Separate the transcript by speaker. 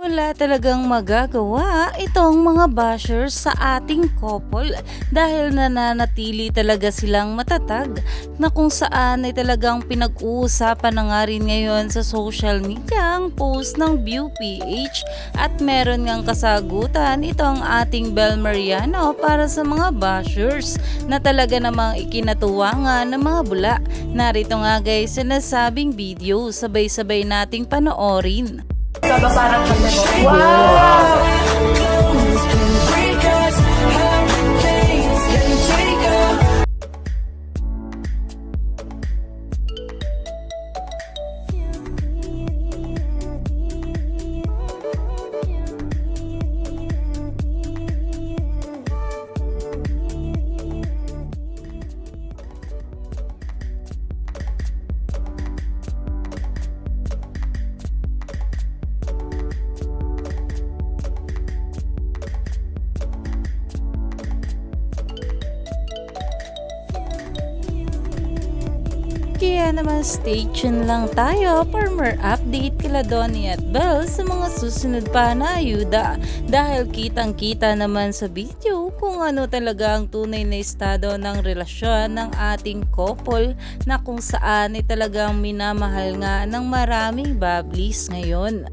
Speaker 1: Wala talagang magagawa itong mga bashers sa ating couple dahil nananatili talaga silang matatag na kung saan ay talagang pinag-uusapan na nga rin ngayon sa social media ang post ng View PH at meron ngang kasagutan itong ating Bel Mariano para sa mga bashers na talaga namang ikinatuwa nga ng mga bula. Narito nga guys sa nasabing video sabay-sabay nating panoorin sa Babanat ng Wow! Kaya naman stay tuned lang tayo for more update kila Donnie at Belle sa mga susunod pa na ayuda dahil kitang kita naman sa video kung ano talaga ang tunay na estado ng relasyon ng ating couple na kung saan ay talagang minamahal nga ng maraming bablis ngayon.